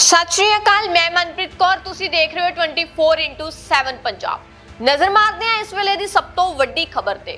ਸਤਿ ਸ਼੍ਰੀ ਅਕਾਲ, ਮੈਂ ਮਨਪ੍ਰੀਤ ਕੌਰ, ਤੁਸੀਂ ਦੇਖ ਰਹੇ ਹੋ 24/7 ਪੰਜਾਬ। ਨਜ਼ਰ ਮਾਰਦੇ ਹਾਂ ਇਸ ਵੇਲੇ ਦੀ ਸਭ ਤੋਂ ਵੱਡੀ ਖਬਰ ਤੇ।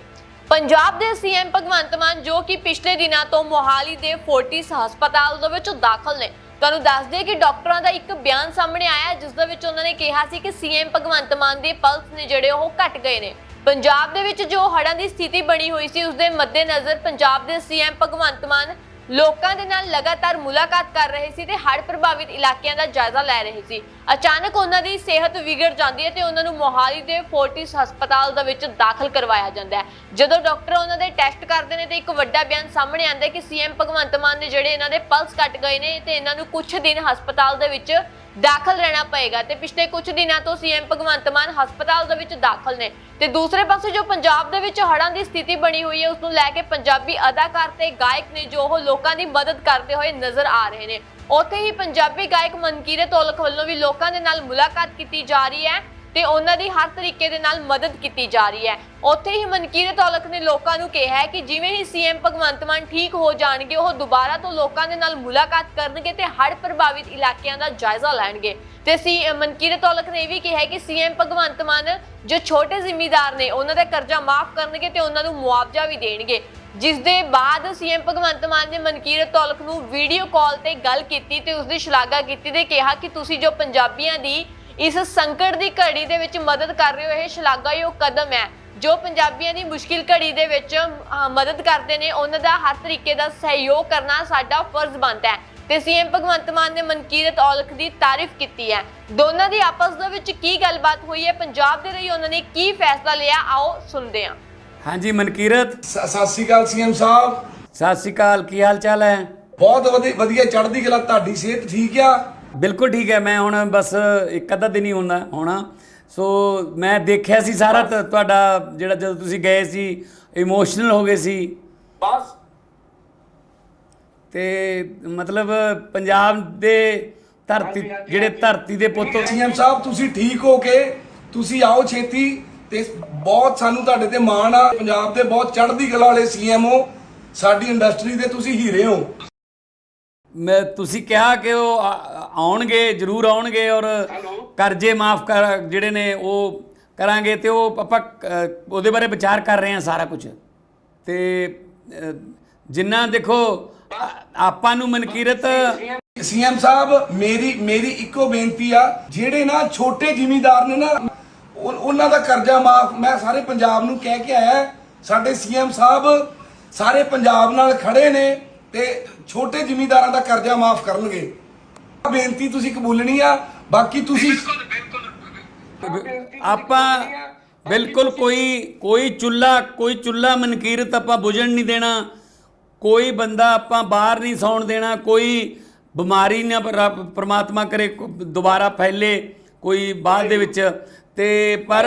ਪੰਜਾਬ ਦੇ ਸੀਐਮ ਭਗਵੰਤ ਮਾਨ, ਜੋ ਕਿ ਪਿਛਲੇ ਦਿਨਾਂ ਤੋਂ ਮੋਹਾਲੀ ਦੇ ਫੋਰਟਿਸ ਹਸਪਤਾਲ ਦੇ ਵਿੱਚ ਦਾਖਲ ਨੇ, ਤੁਹਾਨੂੰ ਦੱਸ ਦਈਏ ਕਿ ਡਾਕਟਰਾਂ ਦਾ ਇੱਕ ਬਿਆਨ ਸਾਹਮਣੇ ਆਇਆ ਜਿਸ ਦੇ ਵਿੱਚ ਉਹਨਾਂ ਨੇ ਕਿਹਾ ਸੀ ਕਿ ਸੀਐਮ ਭਗਵੰਤ ਮਾਨ ਦੇ ਪਲਸ ਨੇ ਜਿਹੜੇ ਉਹ ਘਟ ਗਏ ਨੇ। ਪੰਜਾਬ ਦੇ ਵਿੱਚ ਜੋ ਹੜ੍ਹਾਂ ਦੀ ਸਥਿਤੀ ਬਣੀ ਹੋਈ ਸੀ, ਉਸ ਦੇ ਮੱਦੇਨਜ਼ਰ ਪੰਜਾਬ ਦੇ ਸੀਐਮ ਭਗਵੰਤ ਮਾਨ ਲੋਕਾਂ ਦੇ ਨਾਲ ਲਗਾਤਾਰ ਮੁਲਾਕਾਤ ਕਰ ਰਹੇ ਸੀ ਤੇ ਹੜ੍ਹ ਪ੍ਰਭਾਵਿਤ ਇਲਾਕਿਆਂ ਦਾ ਜਾਇਜ਼ਾ ਲੈ ਰਹੇ ਸੀ। ਅਚਾਨਕ ਉਹਨਾਂ ਦੀ ਸਿਹਤ ਵਿਗੜ ਜਾਂਦੀ ਹੈ ਤੇ ਉਹਨਾਂ ਨੂੰ ਮੋਹਾਲੀ ਦੇ ਫੋਰਟਿਸ ਹਸਪਤਾਲ ਦੇ ਵਿੱਚ ਦਾਖਲ ਕਰਵਾਇਆ ਜਾਂਦਾ ਹੈ। ਜਦੋਂ ਡਾਕਟਰ ਉਹਨਾਂ ਦੇ ਟੈਸਟ ਕਰਦੇ ਨੇ ਤੇ ਇੱਕ ਵੱਡਾ ਬਿਆਨ ਸਾਹਮਣੇ ਆਉਂਦਾ ਹੈ ਕਿ ਸੀਐਮ ਭਗਵੰਤ ਮਾਨ ਨੇ ਜਿਹੜੇ ਇਹਨਾਂ ਦੇ ਪਲਸ ਕੱਟ ਗਏ ਨੇ ਤੇ ਇਹਨਾਂ ਨੂੰ ਕੁਝ ਦਿਨ ਹਸਪਤਾਲ ਦੇ ਵਿੱਚ ਦਾਖਲ ਰਹਿਣਾ ਪਏਗਾ ਤੇ ਪਿਛਲੇ ਕੁਝ ਦਿਨਾਂ ਤੋਂ ਸੀਐਮ ਭਗਵੰਤ ਮਾਨ ਹਸਪਤਾਲ ਦੇ ਵਿੱਚ ਦਾਖਲ ਨੇ ਤੇ ਦੂਸਰੇ ਪਾਸੇ ਜੋ ਪੰਜਾਬ ਦੇ ਵਿੱਚ ਹੜ੍ਹਾਂ ਦੀ ਸਥਿਤੀ ਬਣੀ ਹੋਈ ਹੈ, ਉਸ ਨੂੰ ਲੈ ਕੇ ਪੰਜਾਬੀ ਅਦਾਕਾਰ ਤੇ ਗਾਇਕ ਨੇ ਜੋ ਉਹ ਲੋਕਾਂ ਦੀ ਮਦਦ ਕਰਦੇ ਹੋਏ ਨਜ਼ਰ ਆ ਰਹੇ ਨੇ। ਉੱਥੇ ਹੀ ਪੰਜਾਬੀ ਗਾਇਕ ਮਨਕੀਰਤ ਔਲਖ ਵੱਲੋਂ ਵੀ ਲੋਕਾਂ ਦੇ ਨਾਲ ਮੁਲਾਕਾਤ ਕੀਤੀ ਜਾ ਰਹੀ ਹੈ। ਤੇ ਉਹਨਾਂ ਦੀ ਹਰ ਤਰੀਕੇ ਦੇ ਨਾਲ ਮਦਦ ਕੀਤੀ ਜਾ ਰਹੀ ਹੈ। ਉੱਥੇ ਹੀ ਮਨਕੀਰਤ ਔਲਖ ਨੇ ਲੋਕਾਂ ਨੂੰ ਕਿਹਾ ਹੈ ਕਿ ਜਿਵੇਂ ਹੀ ਸੀਐਮ ਭਗਵੰਤ ਮਾਨ ਠੀਕ ਹੋ ਜਾਣਗੇ, ਉਹ ਦੁਬਾਰਾ ਤੋਂ ਲੋਕਾਂ ਦੇ ਨਾਲ ਮੁਲਾਕਾਤ ਕਰਨਗੇ ਤੇ ਹੜ੍ਹ ਪ੍ਰਭਾਵਿਤ ਇਲਾਕਿਆਂ ਦਾ ਜਾਇਜ਼ਾ ਲੈਣਗੇ। ਤੇ ਸੀ ਮਨਕੀਰਤ ਔਲਖ ਨੇ ਇਹ ਵੀ ਕਿਹਾ ਹੈ ਕਿ ਸੀਐਮ ਭਗਵੰਤ ਮਾਨ ਜੋ ਛੋਟੇ ਜ਼ਿਮੀਂਦਾਰ ਨੇ, ਉਹਨਾਂ ਦਾ ਕਰਜ਼ਾ ਮਾਫ ਕਰਨਗੇ ਤੇ ਉਹਨਾਂ ਨੂੰ ਮੁਆਵਜ਼ਾ ਵੀ ਦੇਣਗੇ। ਜਿਸ ਦੇ ਬਾਅਦ ਸੀਐਮ ਭਗਵੰਤ ਮਾਨ ਨੇ ਮਨਕੀਰਤ ਔਲਖ ਨੂੰ ਵੀਡੀਓ ਕਾਲ ਤੇ ਗੱਲ ਕੀਤੀ ਤੇ ਉਸ ਦੀ ਸ਼ਲਾਘਾ ਕੀਤੀ ਤੇ ਕਿਹਾ ਕਿ ਤੁਸੀਂ ਜੋ ਪੰਜਾਬੀਆਂ ਦੀ ਇਸ ਸੰਕਟ ਦੀ ਘੜੀ ਦੇ ਵਿੱਚ ਮਦਦ ਕਰ ਰਹੇ ਹੋ ਇਹ ਸ਼ਲਾਘਾਯੋਗ ਕਦਮ ਹੈ ਜੋ ਪੰਜਾਬੀਆਂ ਦੀ ਮੁਸ਼ਕਿਲ ਘੜੀ ਦੇ ਵਿੱਚ ਮਦਦ ਕਰਦੇ ਨੇ ਉਹਨਾਂ ਦਾ ਹਰ ਤਰੀਕੇ ਦਾ ਸਹਿਯੋਗ ਕਰਨਾ ਸਾਡਾ ਫਰਜ਼ ਬਣਦਾ ਹੈ। ਤੇ ਸੀਐਮ ਭਗਵੰਤ ਮਾਨ ਨੇ ਮਨਕੀਰਤ ਔਲਖ ਦੀ ਤਾਰੀਫ ਕੀਤੀ ਹੈ। ਦੋਨਾਂ ਦੀ ਆਪਸ ਦੇ ਵਿੱਚ ਕੀ ਗੱਲਬਾਤ ਹੋਈ ਹੈ ਪੰਜਾਬ ਦੇ ਲਈ ਉਹਨਾਂ ਨੇ ਕੀ ਫੈਸਲਾ ਲਿਆ ਆਓ ਸੁਣਦੇ ਹਾਂ। ਹਾਂਜੀ ਮਨਕੀਰਤ। ਸਤਿ ਸ਼੍ਰੀ ਅਕਾਲ ਸੀਐਮ ਸਾਹਿਬ। ਸਤਿ ਸ਼੍ਰੀ ਅਕਾਲ ਕੀ ਹਾਲ ਚਾਲ ਹੈ? ਬਹੁਤ ਵਧੀ- ਵਧੀਆ ਚੜ੍ਹਦੀ ਕਲਾ ਤੁਹਾਡੀ ਸਿਹਤ ਠੀਕ ਆ? ਬਿਲਕੁਲ ਠੀਕ ਹੈ ਮੈਂ ਹੁਣ ਬਸ ਇੱਕ ਅੱਧਾ ਦਿਨ ਹੀ ਹੁੰਦਾ ਹੋਣਾ। ਸੋ ਮੈਂ ਦੇਖਿਆ ਸੀ ਸਾਰਾ ਤ- ਤੁਹਾਡਾ ਜਿਹੜਾ ਜਦੋਂ ਤੁਸੀਂ ਗਏ ਸੀ ਇਮੋਸ਼ਨਲ ਹੋ ਗਏ ਸੀ। ਬਸ। ਤੇ ਮਤਲਬ ਪੰਜਾਬ ਦੇ ਧਰਤੀ ਜਿਹੜੇ ਧਰਤੀ ਦੇ ਪੁੱਤ ਸੀਐਮ ਸਾਹਿਬ ਤੁਸੀਂ ਠੀਕ ਹੋ ਕੇ ਤੁਸੀਂ ਆਓ ਛੇਤੀ ਤੇ ਬਹੁਤ ਸਾਨੂੰ ਤੁਹਾਡੇ ਤੇ ਮਾਣ ਆ। ਪੰਜਾਬ ਦੇ ਬਹੁਤ ਚੜ੍ਹਦੀ ਕਲਾ ਵਾਲੇ ਸੀਐਮ ਹੋ। ਸਾਡੀ ਇੰਡਸਟਰੀ ਦੇ ਤੁਸੀਂ ਹੀਰੇ ਹੋ। ਮੈਂ ਤੁਸੀਂ ਕਿਹਾ ਕਿ ਉਹ ਆ- ਆਉਣਗੇ ਜ਼ਰੂਰ ਆਉਣਗੇ ਔਰ ਕਰਜ਼ੇ ਮਾਫ ਕਰ ਜਿਹੜੇ ਨੇ ਉਹ ਕਰਾਂਗੇ ਤੇ ਉਹ ਆਪਾਂ ਅ, ਉਹਦੇ ਬਾਰੇ ਵਿਚਾਰ ਕਰ ਰਹੇ ਹਾਂ ਸਾਰਾ ਕੁਝ। ਤੇ ਅ, ਜਿੰਨਾ ਦੇਖੋ ਆ- ਆਪਾਂ ਨੂੰ ਮਨਕੀਰਤ ਸੀਐਮ ਸਾਹਿਬ ਮੇਰੀ ਮੇਰੀ ਇੱਕੋ ਬੇਨਤੀ ਆ ਜਿਹੜੇ ਨਾ ਛੋਟੇ ਜ਼ਿਮੀਂਦਾਰ ਨੇ ਨਾ ਉਹ- ਉਹਨਾਂ ਦਾ ਕਰਜ਼ਾ ਮਾਫ ਮੈਂ ਸਾਰੇ ਪੰਜਾਬ ਨੂੰ ਕਹਿ ਕੇ ਆਇਆ ਸਾਡੇ ਸੀਐਮ ਸਾਹਿਬ ਸਾਰੇ ਪੰਜਾਬ ਨਾਲ ਖੜੇ ਨੇ ਤੇ ਛੋਟੇ ਜ਼ਿਮੀਂਦਾਰਾਂ ਦਾ ਕਰਜ਼ਾ ਮਾਫ ਕਰਨਗੇ। ਬੇਨਤੀ ਤੁਸੀਂ ਕਬੂਲਣੀ ਆ ਬਾਕੀ ਤੁਸੀਂ ਆਪਾਂ ਬਿਲਕੁਲ ਕੋਈ ਕੋਈ ਚੁੱਲਾ ਕੋਈ ਚੁੱਲਾ ਮਨਕੀਰਤ ਆਪਾਂ ਬੁਝਣ ਨਹੀਂ ਦੇਣਾ। ਕੋਈ ਬੰਦਾ ਆਪਾਂ ਬਾਹਰ ਨਹੀਂ ਸੌਣ ਦੇਣਾ ਕੋਈ ਬਿਮਾਰੀ ਨਾ ਪ੍ਰਮਾਤਮਾ ਕਰੇ ਦੁਬਾਰਾ ਫੈਲੇ ਕੋਈ ਬਾਅਦ ਦੇ ਵਿੱਚ। ਤੇ ਪਰ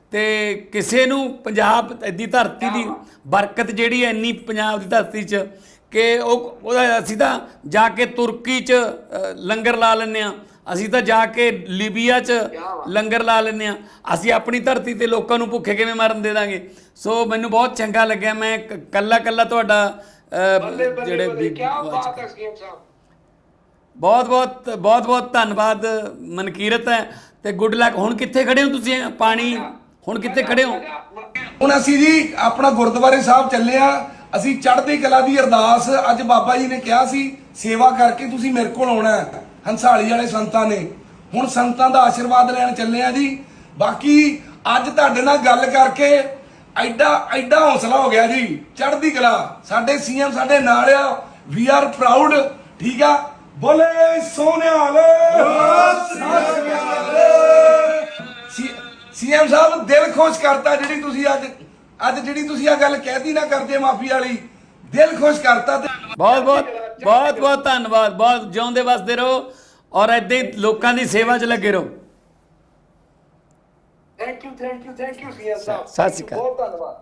ਤੇ ਕਿਸੇ ਨੂੰ ਪੰਜਾਬ ਦੀ ਧਰਤੀ ਦੀ ਬਰਕਤ ਜਿਹੜੀ ਹੈ ਇੰਨੀ ਪੰਜਾਬ ਦੀ ਧਰਤੀ 'ਚ ਕਿ ਉਹ ਉਹਦਾ ਅਸੀਂ ਤਾਂ ਜਾ ਕੇ ਤੁਰਕੀ 'ਚ ਲੰਗਰ ਲਾ ਲੈਂਦੇ ਆ ਅਸੀਂ ਤਾਂ ਜਾ ਕੇ ਲੀਬੀਆ 'ਚ ਲੰਗਰ ਲਾ ਲੈਂਦੇ ਆ ਅਸੀਂ ਆਪਣੀ ਧਰਤੀ ਤੇ ਲੋਕਾਂ ਨੂੰ ਭੁੱਖੇ ਕਿਵੇਂ ਮਰਨ ਦੇ ਦਾਂਗੇ? ਸੋ ਮੈਨੂੰ ਬਹੁਤ ਚੰਗਾ ਲੱਗਿਆ। ਮੈਂ ਕੱਲਾ ਕੱਲਾ ਤੁਹਾਡਾ ਜਿਹੜੇ ਬਹੁਤ ਬਹੁਤ ਬਹੁਤ ਬਹੁਤ ਧੰਨਵਾਦ ਮਨਕੀਰਤ ਹੈ। ਤੇ ਗੁੱਡ ਲੱਕ। ਹੁਣ ਕਿੱਥੇ ਖੜੇ ਹੋ ਤੁਸੀਂ? ਪਾਣੀ ਹੁਣ ਕਿੱਥੇ ਖੜੇ ਹੋ? ਹੁਣ ਅਸੀਂ ਜੀ ਆਪਣਾ ਗੁਰਦੁਆਰੇ ਸਾਹਿਬ ਚੱਲੇ ਆ। ਅਸੀਂ ਚੜ੍ਹਦੀ ਕਲਾ ਦੀ ਅਰਦਾਸ ਅੱਜ ਬਾਬਾ ਜੀ ਨੇ ਕਿਹਾ ਸੀ ਸੇਵਾ ਕਰਕੇ ਤੁਸੀਂ ਮੇਰੇ ਕੋਲ ਆਉਣਾ ਹੈ। ਹੰਸਾਲੀ ਵਾਲੇ ਸੰਤਾਂ ਨੇ। ਹੁਣ ਸੰਤਾਂ ਦਾ ਆਸ਼ੀਰਵਾਦ ਲੈਣ ਚੱਲੇ ਆ ਜੀ। ਬਾਕੀ ਅੱਜ ਤੁਹਾਡੇ ਨਾਲ ਗੱਲ ਕਰਕੇ ਐਡਾ ਐਡਾ ਹੌਸਲਾ ਹੋ ਗਿਆ ਜੀ। ਚੜ੍ਹਦੀ ਕਲਾ। ਸਾਡੇ ਸੀਐਮ ਸਾਡੇ ਨਾਲ ਆ। We are proud. ਠੀਕ ਆ? ਬੋਲੇ ਸੋਨਿਆਲ ਸੀਐਮ ਸਾਹਿਬ ਦਿਲ ਖੁਸ਼ ਕਰਤਾ ਜਿਹੜੀ ਤੁਸੀਂ ਅੱਜ ਅੱਜ ਜਿਹੜੀ ਤੁਸੀਂ ਆ ਗੱਲ ਕਹਿਤੀ ਨਾ ਕਰਦੇ ਮਾਫੀ ਵਾਲੀ ਦਿਲ ਖੁਸ਼ ਕਰਤਾ ਤੇ ਬਹੁਤ ਬਹੁਤ ਬਹੁਤ ਬਹੁਤ ਧੰਨਵਾਦ ਬਹੁਤ ਜਿਉਂਦੇ ਵਸਦੇ ਰਹੋ ਔਰ ਏਦਾਂ ਹੀ ਲੋਕਾਂ ਦੀ ਸੇਵਾ 'ਚ ਲੱਗੇ ਰਹੋ। Thank you thank you thank you CM ਸਾਹਿਬ। ਸਤਿ ਸ਼੍ਰੀ ਅਕਾਲ। ਬਹੁਤ ਧੰਨਵਾਦ।